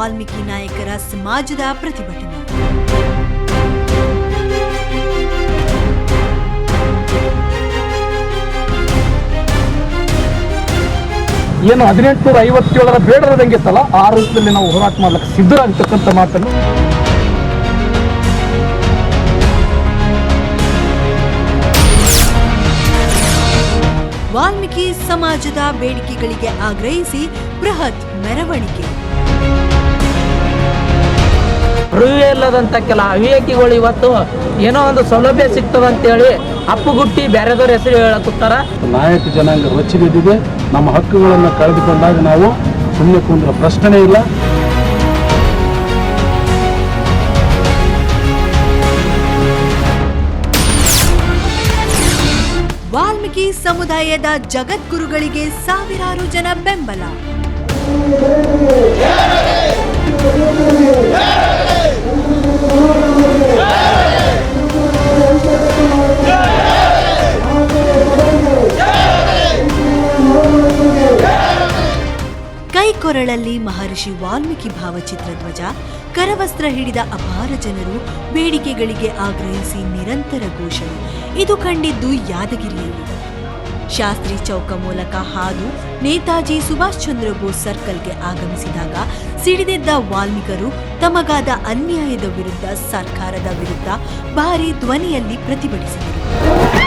ವಾಲ್ಮೀಕಿ ನಾಯಕರ ಸಮಾಜದ ಪ್ರತಿಭಟನೆ. ಏನು ಹದಿನೆಂಟುನೂರ ಐವತ್ತೇಳರ ಬೇಡರದಂಗಿತ್ತಲ್ಲ ಆ ರೂಪದಲ್ಲಿ ನಾವು ಹೋರಾಟ ಮಾಡ್ಲಿಕ್ಕೆ ಸಿದ್ಧರಾಗಿರ್ತಕ್ಕಂಥ ಮಾತನ್ನು. ವಾಲ್ಮೀಕಿ ಸಮಾಜದ ಬೇಡಿಕೆಗಳಿಗೆ ಆಗ್ರಹಿಸಿ ಬೃಹತ್ ಮೆರವಣಿಗೆ. ಅರಿವೇ ಇಲ್ಲದಂಥ ಕೆಲ ಅವಿವೇಕಿಗಳು ಇವತ್ತು ಏನೋ ಒಂದು ಸೌಲಭ್ಯ ಸಿಗ್ತದಂತೇಳಿ ಅಪ್ಪುಗುಟ್ಟಿ ಬೇರೆದವ್ರ ಹೆಸರು ಹೇಳಕತ್ತಾರ. ನಾಯಕ ಜನಾಂಗ ರೊಚ್ಚಿಗೆದ್ದಿದೆ ನಮ್ಮ ಹಕ್ಕುಗಳನ್ನು ಕಳೆದುಕೊಂಡಾಗ ನಾವು ಸುಮ್ಮನೆ ಕುಂದ್ರ ಪ್ರಶ್ನೆ ಇಲ್ಲ. ವಾಲ್ಮೀಕಿ ಸಮುದಾಯದ ಜಗದ್ಗುರುಗಳಿಗೆ ಸಾವಿರಾರು ಜನ ಬೆಂಬಲ. ಕೈಕೊರಳಲ್ಲಿ ಮಹರ್ಷಿ ವಾಲ್ಮೀಕಿ ಭಾವಚಿತ್ರ ಧ್ವಜ ಕರವಸ್ತ್ರ ಹಿಡಿದ ಅಪಾರ ಜನರು ಬೇಡಿಕೆಗಳಿಗೆ ಆಗ್ರಹಿಸಿ ನಿರಂತರ ಘೋಷಣೆ. ಇದು ಕಂಡಿದ್ದು ಯಾದಗಿರಿಯಲ್ಲಿ. ಶಾಸ್ತ್ರಿ ಚೌಕ ಮೂಲಕ ಹಾದು ನೇತಾಜಿ ಸುಭಾಷ್ ಚಂದ್ರ ಬೋಸ್ ಸರ್ಕಲ್ಗೆ ಆಗಮಿಸಿದಾಗ ಸಿಡಿದೆದ್ದ ವಾಲ್ಮೀಕರು ತಮಗಾದ ಅನ್ಯಾಯದ ವಿರುದ್ಧ ಸರ್ಕಾರದ ವಿರುದ್ಧ ಭಾರಿ ಧ್ವನಿಯಲ್ಲಿ ಪ್ರತಿಭಟಿಸಿದರು.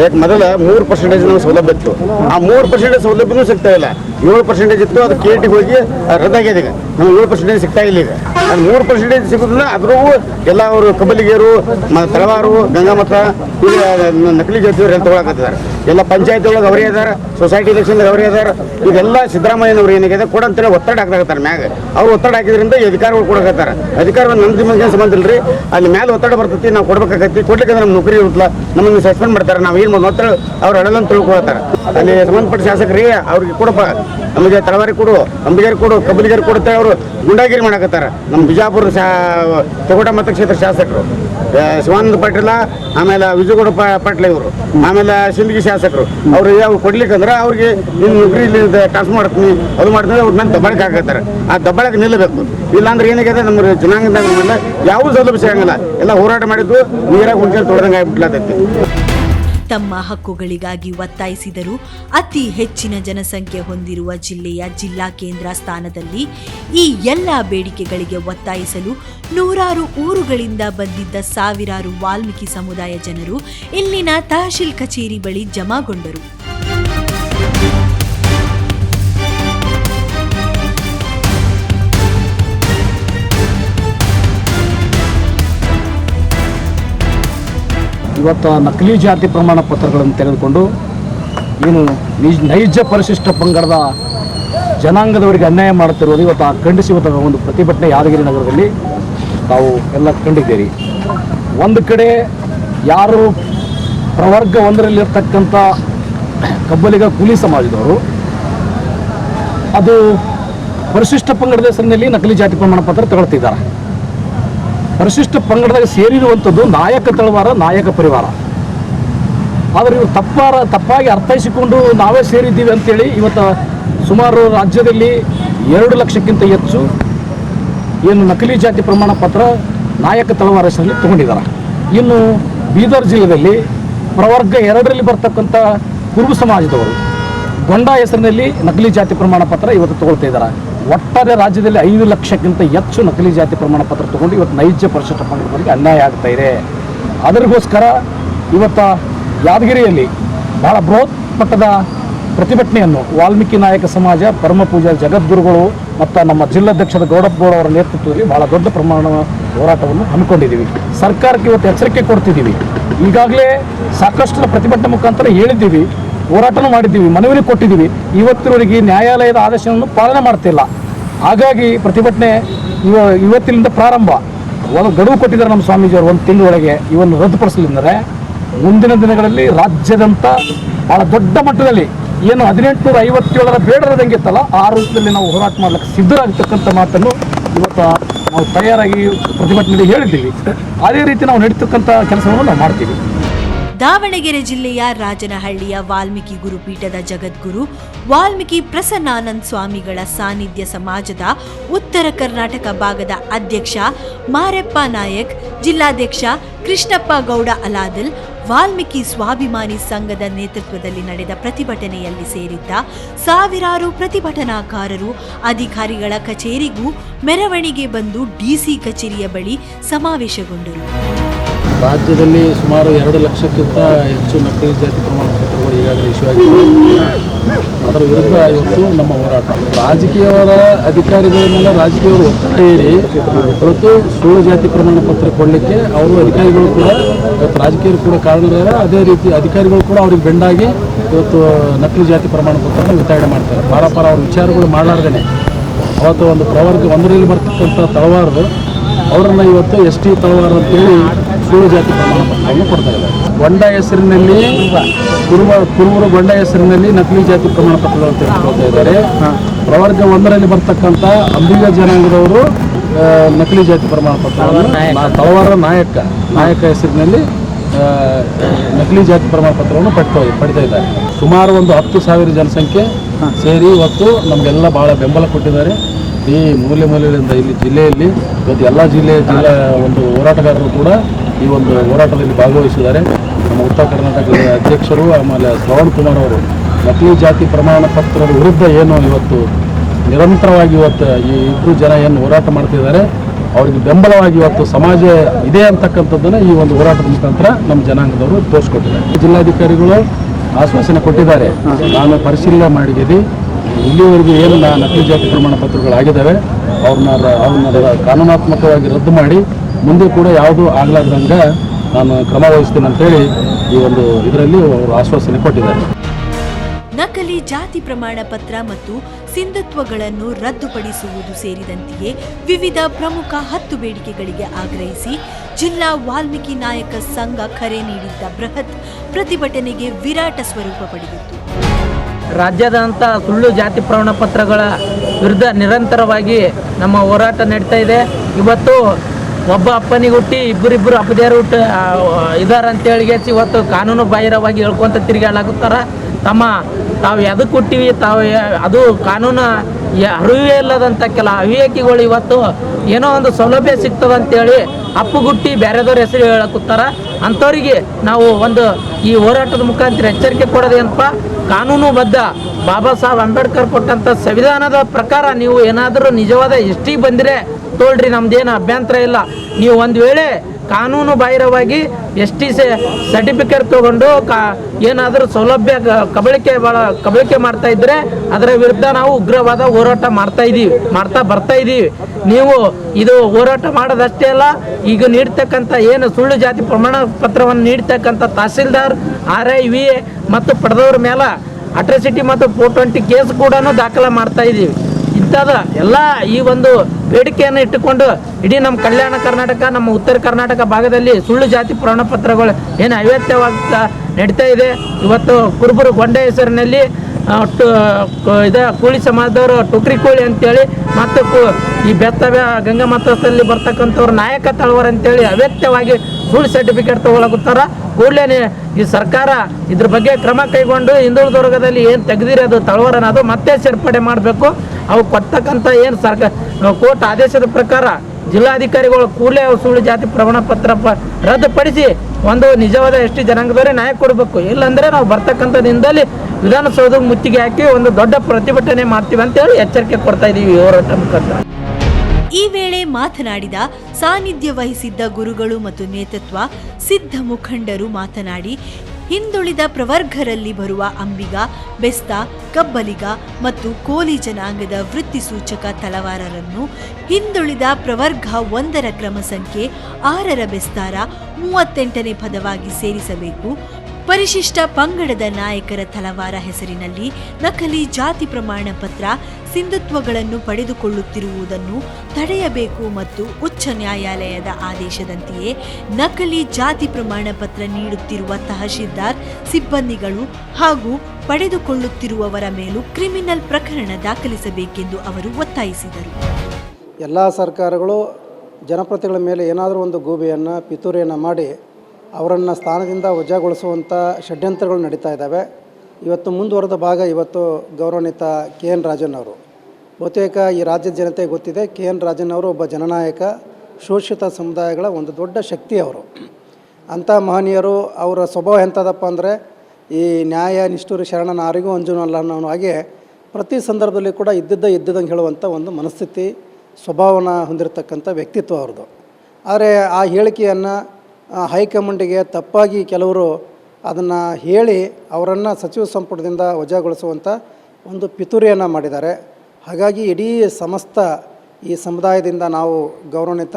ಯಾಕೆ ಮೊದಲ ಮೂರು ಪರ್ಸೆಂಟೇಜ್ ನಮ್ಗೆ ಸೌಲಭ್ಯ ಇತ್ತು. ಆ ಮೂರು ಪರ್ಸೆಂಟೇಜ್ ಸೌಲಭ್ಯನೂ ಸಿಗ್ತಾ ಇಲ್ಲ. ಏಳು ಪರ್ಸೆಂಟೇಜ್ ಇತ್ತು, ಅದು ಕೆ ಟಿ ಹೋಗಿ ರದ್ದಾಗಿದೆ ಈಗ. ನಮ್ಗೆ ಏಳು ಪರ್ಸೆಂಟೇಜ್ ಸಿಗ್ತಾ ಇಲ್ಲ ಈಗ. ಮೂರು ಪರ್ಸೆಂಟೇಜ್ ಸಿಗೋದಿಲ್ಲ. ಅದ್ರೂ ಎಲ್ಲ ಅವರು ಕಬಲಿಗೇರು ತಳವಾರು ಗಂಗಾಮತ ನಕಲಿ ಜಾತಿಯವರು ಎಲ್ಲ ತಗೊಳಕತ್ತಿದ್ದಾರೆ. ಎಲ್ಲ ಪಂಚಾಯತ್ ಒಳಗೆ ಅವರೇ ಇದ್ದಾರೆ ಸೊಸೈಟಿ ಎಲೆಕ್ಷನ್ ಅವರೇ ಇದ್ದಾರೆ ಇದೆಲ್ಲ ಸಿದ್ದರಾಮಯ್ಯನವ್ರು ಏನಾಗಿದೆ ಕೊಡ ಅಂತೇಳಿ ಒತ್ತಡ ಹಾಕ್ತಾರೆ ಮ್ಯಾಗ. ಅವ್ರು ಒತ್ತಡ ಹಾಕಿದ್ರಿಂದ ಅಧಿಕಾರಗಳು ಕೊಡಕತ್ತಾರೆ. ಅಧಿಕಾರವನ್ನು ನನ್ನ ನಿಮಗೆ ಸಂಬಂಧ ಇಲ್ರಿ? ಅಲ್ಲಿ ಮೇಲೆ ಒತ್ತಡ ಬರ್ತೈತಿ, ನಾವು ಕೊಡ್ಬೇಕಾಗತ್ತಿ. ಕೊಡ್ಲಿಕ್ಕೆ ನಮ್ಮ ನೌಕರಿ ಇರುತ್ತಲ್ಲ ನಮ್ಮನ್ನು ಸಸ್ಪೆಂಡ್ ಮಾಡ್ತಾರೆ. ನಾವು ಏನು ಒತ್ತಡ ಅವ್ರು ಅಡಲನ್ನು ತಿಳ್ಕೊಳ್ತಾರೆ ಅಲ್ಲಿ ಸಂಬಂಧಪಟ್ಟ ಶಾಸಕರಿಗೆ ಅವ್ರಿಗೆ ಕೊಡಪ್ಪ. ನಮಗೆ ತಳವಾರಿ ಕೊಡು, ಅಂಬಿಗೇರಿ ಕೊಡು ಕಬ್ಬಲಿಗೇರಿ ಕೊಡುತ್ತೆ ಅವರು ಗುಂಡಾಗಿರಿ ಮಾಡಕತ್ತಾರ. ನಮ್ಮ ಬಿಜಾಪುರ ಶಾ ತೊಗೋಟ ಮತಕ್ಷೇತ್ರ ಶಾಸಕರು. ಶಿವಾನಂದ ಪಾಟೀಲ, ಆಮೇಲೆ ವಿಜಯಗೌಡ ಪಾಟೀಲ ಇವರು. ಆಮೇಲೆ ಸಿಂದಗಿ ಶಾಸಕರು. ಅವ್ರು ಯಾವ ಕೊಡ್ಲಿಕ್ಕಂದ್ರೆ ಅವ್ರಿಗೆ ನಿನ್ನ ಇಲ್ಲಿ ಟಾಸ್ ಮಾಡ್ತೀನಿ, ಅದು ಮಾಡ್ತೀನಿ, ಅವ್ರ ನನ್ನ ದಬ್ಬಳಕ್ಕೆ ಹಾಕತ್ತಾರೆ ಆ ದಬ್ಬಳಕ್ಕೆ ನಿಲ್ಲಬೇಕು. ಇಲ್ಲಾಂದ್ರೆ ಏನಾಗಿದೆ ನಮ್ಮ ಜನಾಂಗದಾಗ ಯಾವ ಸೌಲಭ್ಯ ಸಿಗಂಗಿಲ್ಲ. ಎಲ್ಲ ಹೋರಾಟ ಮಾಡಿದ್ದು ನೀರಾಗ ಉಂಟು ತೊಳೆದಂಗೆ ಆಗ್ಬಿಟ್ಲತ್ತೈತಿ ತಮ್ಮ ಹಕ್ಕುಗಳಿಗಾಗಿ ಒತ್ತಾಯಿಸಿದರು ಅತಿ ಹೆಚ್ಚಿನ ಜನಸಂಖ್ಯೆ ಹೊಂದಿರುವ ಜಿಲ್ಲೆಯ ಜಿಲ್ಲಾ ಕೇಂದ್ರ ಸ್ಥಾನದಲ್ಲಿ ಈ ಎಲ್ಲ ಬೇಡಿಕೆಗಳಿಗೆ ಒತ್ತಾಯಿಸಲು ನೂರಾರು ಊರುಗಳಿಂದ ಬಂದಿದ್ದ ಸಾವಿರಾರು ವಾಲ್ಮೀಕಿ ಸಮುದಾಯ ಜನರು ಇಲ್ಲಿನ ತಹಶೀಲ್ ಕಚೇರಿ ಬಳಿ ಜಮಾಗೊಂಡರು. ಇವತ್ತು ನಕಲಿ ಜಾತಿ ಪ್ರಮಾಣ ಪತ್ರಗಳನ್ನು ತೆಗೆದುಕೊಂಡು ಏನು ನಿಜ ನೈಜ ಪರಿಶಿಷ್ಟ ಪಂಗಡದ ಜನಾಂಗದವರಿಗೆ ಅನ್ಯಾಯ ಮಾಡುತ್ತಿರುವುದು ಇವತ್ತು ಆ ಖಂಡಿಸಿ ಒಂದು ಪ್ರತಿಭಟನೆ ಯಾದಗಿರಿ ನಗರದಲ್ಲಿ ತಾವು ಎಲ್ಲ ಕಂಡಿದ್ದೀರಿ. ಒಂದು ಕಡೆ ಯಾರು ಪ್ರವರ್ಗ ಒಂದರಲ್ಲಿರ್ತಕ್ಕಂಥ ಕಬ್ಬಲಿಗ ಕೂಲಿ ಸಮಾಜದವರು, ಅದು ಪರಿಶಿಷ್ಟ ಪಂಗಡದ ಹೆಸರಿನಲ್ಲಿ ನಕಲಿ ಜಾತಿ ಪ್ರಮಾಣ ಪತ್ರ ತಗೊಳ್ತಿದ್ದಾರೆ. ಪರಿಶಿಷ್ಟ ಪಂಗಡದಾಗ ಸೇರಿರುವಂಥದ್ದು ನಾಯಕ ತಳವಾರ, ನಾಯಕ ಪರಿವಾರ. ಆದರೆ ಇವರು ತಪ್ಪಾರ, ತಪ್ಪಾಗಿ ಅರ್ಥೈಸಿಕೊಂಡು ನಾವೇ ಸೇರಿದ್ದೀವಿ ಅಂತೇಳಿ ಇವತ್ತು ಸುಮಾರು ರಾಜ್ಯದಲ್ಲಿ ಎರಡು ಲಕ್ಷಕ್ಕಿಂತ ಹೆಚ್ಚು ಏನು ನಕಲಿ ಜಾತಿ ಪ್ರಮಾಣ ಪತ್ರ ನಾಯಕ ತಳವಾರ ಹೆಸರಲ್ಲಿ ತಗೊಂಡಿದ್ದಾರೆ. ಇನ್ನು ಬೀದರ್ ಜಿಲ್ಲೆಯಲ್ಲಿ ಪ್ರವರ್ಗ ಎರಡರಲ್ಲಿ ಬರ್ತಕ್ಕಂಥ ಕುರುಬ ಸಮಾಜದವರು, ಗೊಂಡ ಹೆಸರಿನಲ್ಲಿ ನಕಲಿ ಜಾತಿ ಪ್ರಮಾಣ ಪತ್ರ ಇವತ್ತು ತಗೊಳ್ತಾ ಇದ್ದಾರೆ. ಒಟ್ಟಾರೆ ರಾಜ್ಯದಲ್ಲಿ ಐದು ಲಕ್ಷಕ್ಕಿಂತ ಹೆಚ್ಚು ನಕಲಿ ಜಾತಿ ಪ್ರಮಾಣ ಪತ್ರ ತಗೊಂಡು ಇವತ್ತು ನೈಜ ಪರಿಶಿಷ್ಟ ಪಂಗಡದವರಿಗೆ ಅನ್ಯಾಯ ಆಗ್ತಾ ಇದೆ. ಅದರಿಗೋಸ್ಕರ ಇವತ್ತ ಯಾದಗಿರಿಯಲ್ಲಿ ಬಹಳ ಬೃಹತ್ ಮಟ್ಟದ ಪ್ರತಿಭಟನೆಯನ್ನು ವಾಲ್ಮೀಕಿ ನಾಯಕ ಸಮಾಜ, ಪರಮ ಪೂಜಾ ಜಗದ್ಗುರುಗಳು ಮತ್ತು ನಮ್ಮ ಜಿಲ್ಲಾಧ್ಯಕ್ಷರ ಗೌಡಪ್ಪ ಗೌಡ ಅವರ ನೇತೃತ್ವದಲ್ಲಿ ಬಹಳ ದೊಡ್ಡ ಪ್ರಮಾಣದ ಹೋರಾಟವನ್ನು ಹಮ್ಮಿಕೊಂಡಿದ್ದೀವಿ. ಸರ್ಕಾರಕ್ಕೆ ಇವತ್ತು ಎಚ್ಚರಿಕೆ ಕೊಡ್ತಿದ್ದೀವಿ. ಈಗಾಗಲೇ ಸಾಕಷ್ಟು ಪ್ರತಿಭಟನೆ ಮುಖಾಂತರ ಹೇಳಿದ್ದೀವಿ. ಹೋರಾಟನೂ ಮಾಡಿದ್ದೀವಿ, ಮನವಿನೂ ಕೊಟ್ಟಿದ್ದೀವಿ. ಇವತ್ತಿನವರೆಗೆ ನ್ಯಾಯಾಲಯದ ಆದೇಶವನ್ನು ಪಾಲನೆ ಮಾಡ್ತಿಲ್ಲ ಹಾಗಾಗಿ ಪ್ರತಿಭಟನೆ ಇವ, ಇವತ್ತಿನಿಂದ ಪ್ರಾರಂಭ. ಒಂದು ಗಡುವು ಕೊಟ್ಟಿದ್ದಾರೆ ನಮ್ಮ ಸ್ವಾಮೀಜಿಯವರು ಒಂದು ತಿಂಗಳೊಳಗೆ ಇವನ್ನು ರದ್ದುಪಡಿಸಲಿದ್ದಾರೆ ಮುಂದಿನ ದಿನಗಳಲ್ಲಿ ರಾಜ್ಯದಂತ ಬಹಳ ದೊಡ್ಡ ಮಟ್ಟದಲ್ಲಿ ಏನು ಹದಿನೆಂಟುನೂರ ಐವತ್ತೇಳರ ಬೇಡರದಂಗಿತ್ತಲ್ಲ ಆ ರೂಪದಲ್ಲಿ ನಾವು ಹೋರಾಟ ಮಾಡಲಿಕ್ಕೆ ಸಿದ್ಧರಾಗಿರ್ತಕ್ಕಂಥ ಮಾತನ್ನು ಇವತ್ತು ನಾವು ತಯಾರಾಗಿ ಪ್ರತಿಭಟನೆಯಲ್ಲಿ ಹೇಳಿದ್ದೀವಿ. ಅದೇ ರೀತಿ ನಾವು ನಡೀತಕ್ಕಂಥ ಕೆಲಸವನ್ನು ನಾವು ಮಾಡ್ತೀವಿ. ದಾವಣಗೆರೆ ಜಿಲ್ಲೆಯ ರಾಜನಹಳ್ಳಿಯ ವಾಲ್ಮೀಕಿ ಗುರುಪೀಠದ ಜಗದ್ಗುರು ವಾಲ್ಮೀಕಿ ಪ್ರಸನ್ನಾನಂದ್ ಸ್ವಾಮಿಗಳ ಸಾನ್ನಿಧ್ಯ ಸಮಾಜದ ಉತ್ತರ ಕರ್ನಾಟಕ ಭಾಗದ ಅಧ್ಯಕ್ಷ ಮಾರೆಪ್ಪ ನಾಯಕ್, ಜಿಲ್ಲಾಧ್ಯಕ್ಷ ಕೃಷ್ಣಪ್ಪ ಗೌಡ ಅಲಾದಲ್, ವಾಲ್ಮೀಕಿ ಸ್ವಾಭಿಮಾನಿ ಸಂಘದ ನೇತೃತ್ವದಲ್ಲಿ ನಡೆದ ಪ್ರತಿಭಟನೆಯಲ್ಲಿ ಸೇರಿದ್ದ ಸಾವಿರಾರು ಪ್ರತಿಭಟನಾಕಾರರು ಅಧಿಕಾರಿಗಳ ಕಚೇರಿಗೂ ಮೆರವಣಿಗೆ ಬಂದು ಡಿಸಿ ಕಚೇರಿಯ ಬಳಿ ಸಮಾವೇಶಗೊಂಡರು. ರಾಜ್ಯದಲ್ಲಿ ಸುಮಾರು ಎರಡು ಲಕ್ಷಕ್ಕಿಂತ ಹೆಚ್ಚು ನಕಲಿ ಜಾತಿ ಪ್ರಮಾಣ ಪತ್ರಗಳು ಈಗಾಗಲೇ ಇಶ್ಯೂ ಆಗಿದೆ ಅದರ ವಿರುದ್ಧ ಇವತ್ತು ನಮ್ಮ ಹೋರಾಟ. ರಾಜಕೀಯವರ ಅಧಿಕಾರಿಗಳನ್ನೆಲ್ಲ ರಾಜಕೀಯವರು ಒತ್ತಡ ಹೊರತು ಸುಳ್ಳು ಜಾತಿ ಪ್ರಮಾಣ ಪತ್ರ ಕೊಡಲಿಕ್ಕೆ ಅವರು ಅಧಿಕಾರಿಗಳು ಕೂಡ, ಇವತ್ತು ರಾಜಕೀಯರು ಕೂಡ ಕಾರಣರಾದ ಅದೇ ರೀತಿ ಅಧಿಕಾರಿಗಳು ಕೂಡ ಅವ್ರಿಗೆ ಬೆಂಡಾಗಿ ಇವತ್ತು ನಕಲಿ ಜಾತಿ ಪ್ರಮಾಣ ಪತ್ರವನ್ನು ವಿತರಣೆ ಮಾಡ್ತಾರೆ. ಪಾರಪಾರ ಅವ್ರ ವಿಚಾರಗಳು ಮಾಡಲಾರ್ದೇನೆ. ಅವತ್ತು ಒಂದು ಪ್ರವರ್ಗ, ಒಂದರಲ್ಲಿ ಬರ್ತಕ್ಕಂಥ ತಳವಾರರು, ಅವರನ್ನು ಇವತ್ತು ಎಸ್ ಟಿ ತಳವಾರ ಅಂತೇಳಿ ಸುಳ್ಳು ಜಾತಿ ಪ್ರಮಾಣ ಪತ್ರವನ್ನು ಕೊಡ್ತಾ ಇದ್ದಾರೆ. ಗೊಂಡ ಹೆಸರಿನಲ್ಲಿ ಕುರುಬ ಕುರುಬರು ಗೊಂಡ ಹೆಸರಿನಲ್ಲಿ ನಕಲಿ ಜಾತಿ ಪ್ರಮಾಣ ಪತ್ರಗಳನ್ನು ತೆಗೆದುಕೊಳ್ತಾ ಇದ್ದಾರೆ. ಪ್ರವರ್ಗ ಒಂದರಲ್ಲಿ ಬರ್ತಕ್ಕಂಥ ಅಂಬಿಗ ಜನಾಂಗದವರು ನಕಲಿ ಜಾತಿ ಪ್ರಮಾಣ ಪತ್ರವನ್ನು ತಳವಾರ ನಾಯಕ. ನಾಯಕ ಹೆಸರಿನಲ್ಲಿ ನಕಲಿ ಜಾತಿ ಪ್ರಮಾಣ ಪತ್ರವನ್ನು ಪಡ್ತಾ ಪಡಿತಾ ಇದ್ದಾರೆ. ಸುಮಾರು ಒಂದು ಹತ್ತು ಸಾವಿರ ಜನಸಂಖ್ಯೆ ಸೇರಿ ಇವತ್ತು ನಮಗೆಲ್ಲ ಬಹಳ ಬೆಂಬಲ ಕೊಟ್ಟಿದ್ದಾರೆ. ಈ ಮೂಲೆ ಮೂಲೆಯಿಂದ ಇಲ್ಲಿ ಜಿಲ್ಲೆಯಲ್ಲಿ ಇವತ್ತು ಎಲ್ಲ ಜಿಲ್ಲೆಯ ಜಿಲ್ಲಾ ಒಂದು ಹೋರಾಟಗಾರರು ಕೂಡ ಈ ಒಂದು ಹೋರಾಟದಲ್ಲಿ ಭಾಗವಹಿಸಿದ್ದಾರೆ. ನಮ್ಮ ಉತ್ತರ ಕರ್ನಾಟಕದ ಅಧ್ಯಕ್ಷರು ಆಮೇಲೆ ಶ್ರವಣ್ ಕುಮಾರ್ ಅವರು. ನಕಲಿ ಜಾತಿ ಪ್ರಮಾಣ ಪತ್ರದ ವಿರುದ್ಧ ಏನು ಇವತ್ತು ನಿರಂತರವಾಗಿ ಇವತ್ತು ಈ ಇಬ್ಬರು ಜನ ಏನು ಹೋರಾಟ ಮಾಡ್ತಿದ್ದಾರೆ ಅವ್ರಿಗೆ ಬೆಂಬಲವಾಗಿ ಇವತ್ತು ಸಮಾಜ ಇದೆ ಅಂತಕ್ಕಂಥದ್ದನ್ನು ಈ ಒಂದು ಹೋರಾಟದ ಮುಖಾಂತರ ನಮ್ಮ ಜನಾಂಗದವರು ತೋರಿಸ್ಕೊಟ್ಟಿದ್ದಾರೆ. ಜಿಲ್ಲಾಧಿಕಾರಿಗಳು ಆಶ್ವಾಸನೆ ಕೊಟ್ಟಿದ್ದಾರೆ. ನಾನು ಪರಿಶೀಲನೆ ಮಾಡಿದ್ದೀನಿ. ಇಲ್ಲಿವರೆಗೂ ಏನು ನಕಲಿ ಜಾತಿ ಪ್ರಮಾಣ ಪತ್ರಗಳಾಗಿದ್ದಾವೆ. ಅವ್ರನ್ನ ಅವ್ರನ್ನ ಕಾನೂನಾತ್ಮಕವಾಗಿ ರದ್ದು ಮಾಡಿ ಮುಂದೆ ಕೂಡ ಯಾವುದು ಆಗಲಾರ್ದಂಗೆ ನಾನು ಕ್ರಮ ವಹಿಸ್ತೀನಿ ಅಂತೇಳಿ ಈ ಒಂದು ಇದರಲ್ಲಿ ಅವರು ಆಶ್ವಾಸನೆ ಕೊಟ್ಟಿದ್ದಾರೆ. ನಕಲಿ ಜಾತಿ ಪ್ರಮಾಣ ಪತ್ರ ಮತ್ತು ಸಿಂಧುತ್ವಗಳನ್ನು ರದ್ದುಪಡಿಸುವುದು ಸೇರಿದಂತೆಯೇ ವಿವಿಧ ಪ್ರಮುಖ ಹತ್ತು ಬೇಡಿಕೆಗಳಿಗೆ ಆಗ್ರಹಿಸಿ ಜಿಲ್ಲಾ ವಾಲ್ಮೀಕಿ ನಾಯಕ ಸಂಘ ಕರೆ ನೀಡಿದ್ದ ಬೃಹತ್ ಪ್ರತಿಭಟನೆಗೆ ವಿರಾಟ ಸ್ವರೂಪ ಪಡೆದಿತ್ತು. ರಾಜ್ಯಾದ್ಯಂತ ಸುಳ್ಳು ಜಾತಿ ಪ್ರಮಾಣ ಪತ್ರಗಳ ವಿರುದ್ಧ ನಿರಂತರವಾಗಿ ನಮ್ಮ ಹೋರಾಟ ನಡೀತಾ ಇದೆ. ಇವತ್ತು ಒಬ್ಬ ಅಪ್ಪನಿಗೆ ಹುಟ್ಟಿ ಇಬ್ಬರಿಬ್ಬರು ಅಪ್ಪದೇರು ಹುಟ್ಟಿ ಇದಾರೆ ಅಂತೇಳಿ ಇವತ್ತು ಕಾನೂನು ಬಾಹಿರವಾಗಿ ಹೇಳ್ಕೊಂತ ತಿರುಗಾಳಾಗುತ್ತಾರೆ ತಮ್ಮ ತಾವು ಎದಕ್ಕೆ ಹುಟ್ಟಿವಿ, ತಾವು ಅದು ಕಾನೂನು ಅರಿವೇ ಇಲ್ಲದಂಥ ಕೆಲ ಅವಿವೇಕಿಗಳು ಇವತ್ತು ಏನೋ ಒಂದು ಸೌಲಭ್ಯ ಸಿಗ್ತದಂತೇಳಿ ಅಪ್ಪುಗುಟ್ಟಿ ಬೇರೆದವ್ರ ಹೆಸರು ಹೇಳಕುತ್ತಾರ? ಅಂಥವರಿಗೆ ನಾವು ಒಂದು ಈ ಹೋರಾಟದ ಮುಖಾಂತರ ಎಚ್ಚರಿಕೆ ಕೊಡೋದೇನಪ್ಪ ಕಾನೂನುಬದ್ಧ ಬಾಬಾ ಸಾಹೇಬ್ ಅಂಬೇಡ್ಕರ್ ಕೊಟ್ಟಂಥ ಸಂವಿಧಾನದ ಪ್ರಕಾರ ನೀವು ಏನಾದರೂ ನಿಜವಾದ ಎಷ್ಟಿ ಬಂದರೆ, ತೋಳ್ರಿ, ನಮ್ದೇನು ಅಭ್ಯಂತರ ಇಲ್ಲ. ನೀವು ಒಂದು ವೇಳೆ ಕಾನೂನು ಬಾಹಿರವಾಗಿ ಎಸ್ ಟಿ ಸಿ ಸರ್ಟಿಫಿಕೇಟ್ ತಗೊಂಡು ಕಾ ಏನಾದರೂ ಸೌಲಭ್ಯ ಕಬಳಿಕೆ ಭಾಳ ಕಬಳಿಕೆ ಮಾಡ್ತಾ ಇದ್ರೆ ಅದರ ವಿರುದ್ಧ ನಾವು ಉಗ್ರವಾದ ಹೋರಾಟ ಮಾಡ್ತಾ ಇದ್ದೀವಿ ಮಾಡ್ತಾ ಬರ್ತಾ ಇದ್ದೀವಿ ನೀವು ಇದು ಹೋರಾಟ ಮಾಡೋದಷ್ಟೇ ಅಲ್ಲ, ಈಗ ನೀಡ್ತಕ್ಕಂಥ ಏನು ಸುಳ್ಳು ಜಾತಿ ಪ್ರಮಾಣ ಪತ್ರವನ್ನು ನೀಡ್ತಕ್ಕಂಥ ತಹಸೀಲ್ದಾರ್, ಆರ್ ಐ ವಿ ಮತ್ತು ಪಡೆದವ್ರ ಮೇಲೆ ಅಟ್ರಾಸಿಟಿ ಮತ್ತು ಫೋರ್ ಟ್ವೆಂಟಿ ಕೇಸ್ ಕೂಡ ದಾಖಲೆ ಮಾಡ್ತಾ ಇದ್ದೀವಿ ಇಂಥದ ಎಲ್ಲ ಈ ಒಂದು ಬೇಡಿಕೆಯನ್ನು ಇಟ್ಟುಕೊಂಡು ಇಡೀ ನಮ್ಮ ಕಲ್ಯಾಣ ಕರ್ನಾಟಕ, ನಮ್ಮ ಉತ್ತರ ಕರ್ನಾಟಕ ಭಾಗದಲ್ಲಿ ಸುಳ್ಳು ಜಾತಿ ಪ್ರಮಾಣ ಪತ್ರಗಳು ಏನು ಅವ್ಯತ್ಯವಾಗ್ತಾ ನಡೀತಾ ಇದೆ. ಇವತ್ತು ಕುರುಬರು ಗೊಂಡೆ ಹೆಸರಿನಲ್ಲಿ ಇದ ಕೂಲಿ ಸಮಾಜದವರು ಟುಕ್ರಿ ಕೋಳಿ ಅಂತೇಳಿ ಮತ್ತು ಈ ಬೆತ್ತವ್ಯ ಗಂಗಾ ಮತಸ್ಥಲ್ಲಿ ಬರ್ತಕ್ಕಂಥವ್ರು ನಾಯಕ ತಳವರ್ ಅಂತೇಳಿ ಅವ್ಯಕ್ತವಾಗಿ ಸುಳ್ಳು ಸರ್ಟಿಫಿಕೇಟ್ ತಗೊಳಗುತ್ತಾರ ಕೂಡಲೇ ಈ ಸರ್ಕಾರ ಇದ್ರ ಬಗ್ಗೆ ಕ್ರಮ ಕೈಗೊಂಡು ಹಿಂದುಳಿದ ವರ್ಗದಲ್ಲಿ ಏನು ತೆಗೆದಿರೋದು ತಳವರನ ಅದು ಮತ್ತೆ ಸೇರ್ಪಡೆ ಮಾಡಬೇಕು. ಅವು ಕೊಡ್ತಕ್ಕಂಥ ಏನು ಸರ್ಕಾರ ಕೋರ್ಟ್ ಆದೇಶದ ಪ್ರಕಾರ ಜಿಲ್ಲಾಧಿಕಾರಿಗಳು ಕೂಡಲೇ ಅವು ಸುಳ್ಳು ಜಾತಿ ಪ್ರಮಾಣ ಪತ್ರ ರದ್ದುಪಡಿಸಿ ಒಂದು ನಿಜವಾದ ಎಷ್ಟು ಜನಾಂಗದವರೇ ನ್ಯಾಯ ಕೊಡಬೇಕು. ಇಲ್ಲಾಂದರೆ ನಾವು ಬರ್ತಕ್ಕಂಥ ದಿನದಲ್ಲಿ ವಿಧಾನಸೌಧ ಮುತ್ತಿಗೆ ಹಾಕಿ ಒಂದು ದೊಡ್ಡ ಪ್ರತಿಭಟನೆ ಮಾಡ್ತೀವಿ ಅಂತೇಳಿ ಎಚ್ಚರಿಕೆ ಕೊಡ್ತಾ ಇದ್ದೀವಿ ಇವರ ಮುಖಾಂತರ. ಈ ವೇಳೆ ಮಾತನಾಡಿದ ಸಾನ್ನಿಧ್ಯ ವಹಿಸಿದ್ದ ಗುರುಗಳು ಮತ್ತು ನೇತೃತ್ವ ಸಿದ್ಧ ಮುಖಂಡರು ಮಾತನಾಡಿ, ಹಿಂದುಳಿದ ಪ್ರವರ್ಗರಲ್ಲಿ ಬರುವ ಅಂಬಿಗ, ಬೆಸ್ತ, ಕಬ್ಬಲಿಗ ಮತ್ತು ಕೋಲಿ ಜನಾಂಗದ ವೃತ್ತಿ ಸೂಚಕ ತಲವಾರರನ್ನು ಹಿಂದುಳಿದ ಪ್ರವರ್ಗ ಒಂದರ ಕ್ರಮ ಸಂಖ್ಯೆ ಆರರ ಬೆಸ್ತಾರ ಮೂವತ್ತೆಂಟನೇ ಪದವಾಗಿ ಸೇರಿಸಬೇಕು. ಪರಿಶಿಷ್ಟ ಪಂಗಡದ ನಾಯಕರ ತಲವಾರ ಹೆಸರಿನಲ್ಲಿ ನಕಲಿ ಜಾತಿ ಪ್ರಮಾಣ ಪತ್ರ ಸಿಂಧುತ್ವಗಳನ್ನು ಪಡೆದುಕೊಳ್ಳುತ್ತಿರುವುದನ್ನು ತಡೆಯಬೇಕು ಮತ್ತು ಉಚ್ಚ ನ್ಯಾಯಾಲಯದ ಆದೇಶದಂತೆಯೇ ನಕಲಿ ಜಾತಿ ಪ್ರಮಾಣ ಪತ್ರ ನೀಡುತ್ತಿರುವ ತಹಶೀಲ್ದಾರ್, ಸಿಬ್ಬಂದಿಗಳು ಹಾಗೂ ಪಡೆದುಕೊಳ್ಳುತ್ತಿರುವವರ ಮೇಲೂ ಕ್ರಿಮಿನಲ್ ಪ್ರಕರಣ ದಾಖಲಿಸಬೇಕೆಂದು ಅವರು ಒತ್ತಾಯಿಸಿದರು. ಎಲ್ಲ ಸರ್ಕಾರಗಳು ಜನಪ್ರತಿಗಳ ಮೇಲೆ ಏನಾದರೂ ಒಂದು ಗೂಬೆಯನ್ನು, ಪಿತೂರಿಯನ್ನು ಮಾಡಿ ಅವರನ್ನು ಸ್ಥಾನದಿಂದ ವಜಾಗೊಳಿಸುವಂಥ ಷಡ್ಯಂತ್ರಗಳು ನಡೀತಾ ಇದ್ದಾವೆ. ಇವತ್ತು ಮುಂದುವರೆದ ಭಾಗ ಇವತ್ತು ಗೌರವಾನ್ವಿತ ಕೆ ಎನ್ ರಾಜನ್ ಅವರು ಬಹುತೇಕ ಈ ರಾಜ್ಯದ ಜನತೆ ಗೊತ್ತಿದೆ ಕೆ ಎನ್ ರಾಜನ್ ಅವರು ಒಬ್ಬ ಜನನಾಯಕ, ಶೋಷಿತ ಸಮುದಾಯಗಳ ಒಂದು ದೊಡ್ಡ ಶಕ್ತಿ ಅವರು. ಅಂಥ ಮಹನೀಯರು ಅವರ ಸ್ವಭಾವ ಎಂಥದಪ್ಪ ಅಂದರೆ, ಈ ನ್ಯಾಯ ನಿಷ್ಠುರಿ ಶರಣನ ಆರಿಗೂ ಅಂಜುನಲ್ಲ ಅನ್ನೋ ಹಾಗೆ ಪ್ರತಿ ಸಂದರ್ಭದಲ್ಲಿ ಕೂಡ ಇದ್ದಿದ್ದ ಇದ್ದಿದ್ದಂಗೆ ಹೇಳುವಂಥ ಒಂದು ಮನಸ್ಥಿತಿ, ಸ್ವಭಾವನ ಹೊಂದಿರತಕ್ಕಂಥ ವ್ಯಕ್ತಿತ್ವ ಅವ್ರದ್ದು. ಆದರೆ ಆ ಹೇಳಿಕೆಯನ್ನು ಹೈಕಮಾಂಡಿಗೆ ತಪ್ಪಾಗಿ ಕೆಲವರು ಅದನ್ನು ಹೇಳಿ ಅವರನ್ನು ಸಚಿವ ಸಂಪುಟದಿಂದ ವಜಾಗೊಳಿಸುವಂಥ ಒಂದು ಪಿತೂರಿಯನ್ನು ಮಾಡಿದ್ದಾರೆ. ಹಾಗಾಗಿ ಇಡೀ ಸಮಸ್ತ ಈ ಸಮುದಾಯದಿಂದ ನಾವು ಗೌರವಾನ್ವಿತ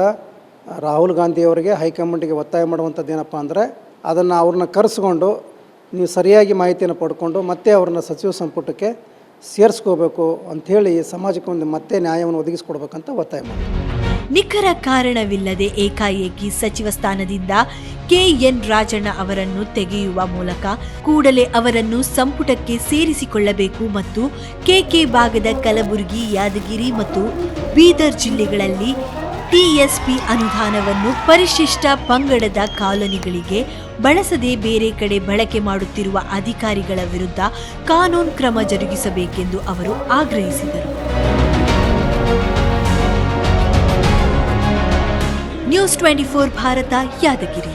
ರಾಹುಲ್ ಗಾಂಧಿಯವರಿಗೆ ಹೈಕಮಾಂಡಿಗೆ ಒತ್ತಾಯ ಮಾಡುವಂಥದ್ದು ಏನಪ್ಪ ಅಂದರೆ ಅದನ್ನು ಅವ್ರನ್ನ ಕರೆಸ್ಕೊಂಡು ನೀವು ಸರಿಯಾಗಿ ಮಾಹಿತಿಯನ್ನು ಪಡ್ಕೊಂಡು ಮತ್ತೆ ಅವ್ರನ್ನ ಸಚಿವ ಸಂಪುಟಕ್ಕೆ ಸೇರಿಸ್ಕೋಬೇಕು ಅಂಥೇಳಿ ಸಮಾಜಕ್ಕೆ ಒಂದು ಮತ್ತೆ ನ್ಯಾಯವನ್ನು ಒದಗಿಸ್ಕೊಡ್ಬೇಕಂತ ಒತ್ತಾಯ ಮಾಡಿ ನಿಖರ ಕಾರಣವಿಲ್ಲದೆ ಏಕಾಏಕಿ ಸಚಿವ ಸ್ಥಾನದಿಂದ ಕೆಎನ್ ರಾಜಣ್ಣ ಅವರನ್ನು ತೆಗೆಯುವ ಮೂಲಕ ಕೂಡಲೇ ಅವರನ್ನು ಸಂಪುಟಕ್ಕೆ ಸೇರಿಸಿಕೊಳ್ಳಬೇಕು ಮತ್ತು ಕೆಕೆ ಭಾಗದ ಕಲಬುರಗಿ, ಯಾದಗಿರಿ ಮತ್ತು ಬೀದರ್ ಜಿಲ್ಲೆಗಳಲ್ಲಿ ಟಿಎಸ್ಪಿ ಅನುದಾನವನ್ನು ಪರಿಶಿಷ್ಟ ಪಂಗಡದ ಕಾಲೋನಿಗಳಿಗೆ ಬಳಸದೆ ಬೇರೆ ಕಡೆ ಬಳಕೆ ಮಾಡುತ್ತಿರುವ ಅಧಿಕಾರಿಗಳ ವಿರುದ್ಧ ಕಾನೂನು ಕ್ರಮ ಜರುಗಿಸಬೇಕೆಂದು ಅವರು ಆಗ್ರಹಿಸಿದರು. News twenty four Bharat Yadgir.